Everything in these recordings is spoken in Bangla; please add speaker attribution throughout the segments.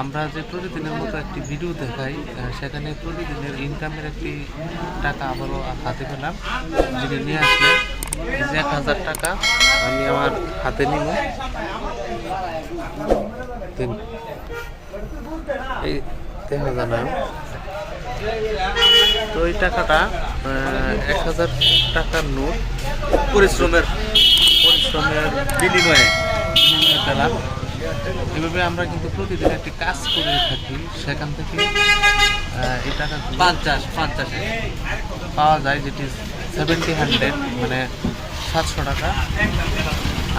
Speaker 1: আমরা যে প্রতিদিনের মতো একটি ভিডিও দেখাই সেখানে প্রতিদিনের ইনকামের একটি টাকা আবারও হাতে পেলাম। যিনি নিয়ে আসলেন এক হাজার টাকা আমি আমার হাতে নিব। এই তিন হাজার নয় তো এই টাকাটা এক হাজার টাকার নোট,
Speaker 2: পরিশ্রমের
Speaker 1: পরিশ্রমের
Speaker 2: বিনিময়ে
Speaker 1: বিনিময়ে পেলাম। এভাবে আমরা কিন্তু প্রতিদিন একটি কাজ করে থাকি। সেখান থেকে এই টাকা
Speaker 2: পঞ্চাশ পঞ্চাশ
Speaker 1: পাওয়া যায় যেটি সেভেন্টি হান্ড্রেড মানে সাতশো টাকা।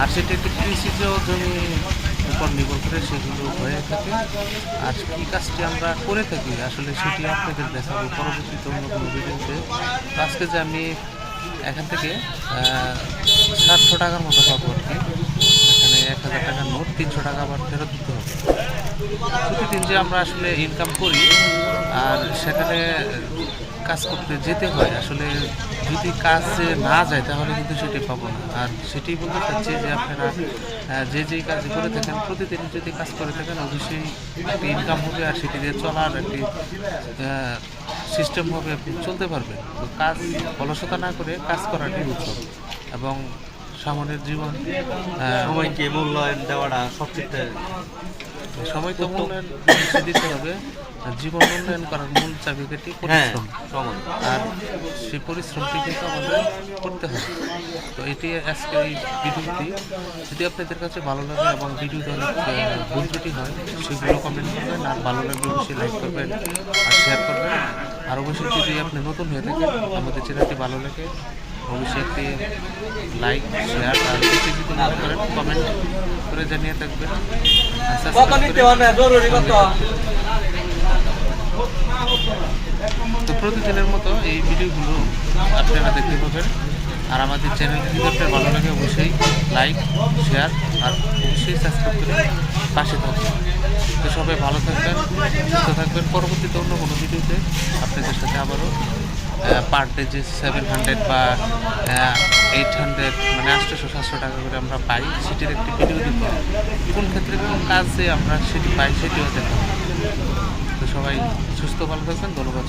Speaker 1: আর সেটি একটি কৃষিজ জমি উপর নির্ভর করে সেগুলো হয়ে থাকে। আর কী কাজটি আমরা করে থাকি আসলে সেটি আপনাদের দেখাবো পরবর্তীতে অন্য কোনো ভিডিওতে। আজকে যে আমি এখান থেকে সাতশো টাকার মতো পাবো আর কি। এক হাজার টাকার নোট তিনশো টাকা আবার ফেরত দিতে হবে। প্রতিদিন যে আমরা আসলে ইনকাম করি, আর সেখানে কাজ করতে যেতে হয়, আসলে যদি কাজে না যায় তাহলে কিন্তু সেটি পাবো না। আর সেটি বলতে চাচ্ছি যে আপনারা যে যেই কাজ করে থাকেন, প্রতিদিন যদি কাজ করে থাকেন, অবশ্যই একটি ইনকাম হবে, আর সেটি দিয়ে চলার একটি সিস্টেম হবে, আপনি চলতে পারবেন। তো কাজ অলসতা না করে কাজ করাটাই উচিত এবং সামনের জীবন।
Speaker 2: সময়কে মূল্যায়ন দেওয়াটা সবচেয়ে
Speaker 1: সময় তো মূল্যায়ন দিতে হবে। জীবন উন্নয়ন করার মূল চাবিকাঠি
Speaker 2: হ্যাঁ
Speaker 1: পরিশ্রম।
Speaker 2: সময়।
Speaker 1: আর সেই পরিশ্রমটি কিন্তু আমাদের করতে হবে। তো এটি আজকে এই ভিডিওটি। যদি আপনাদের কাছে ভালো লাগে এবং ভিডিওতে অনেক ভুল ত্রুটি হয় সেগুলো কমেন্ট করবেন। আর ভালো লাগলে অবশ্যই লাইক করবেন আর শেয়ার করবেন। আর অবশ্যই যদি আপনি নতুন হয়ে থাকেন আমাদের চ্যানেলটি ভালো লাগে একটি লাইক শেয়ার আর কিছু যদি মনে করেন কমেন্ট করে জানিয়ে থাকবেন তো প্রতিদিনের মতো এই ভিডিওগুলো আপনারা দেখতে পাবেন। আর আমাদের চ্যানেল যদি আপনার ভালো লাগে অবশ্যই লাইক শেয়ার আর অবশ্যই সাবস্ক্রাইব করে পাশে থাকবেন। তো সবাই ভালো থাকবেন সুস্থ থাকবেন। পরবর্তীতে অন্য কোনো ভিডিওতে আপনাদের সাথে আবারও পার ডে যে সেভেন হান্ড্রেড বা এইট হান্ড্রেড মানে আটশোশো সাতশো টাকা করে আমরা পাই, সেটির একটি ভিডিও দিব। কোন ক্ষেত্রে কোন কাজে আমরা সেটি পাই, সেটিও দেখাবো। তো সবাই সুস্থ ভালো থাকবেন, ধন্যবাদ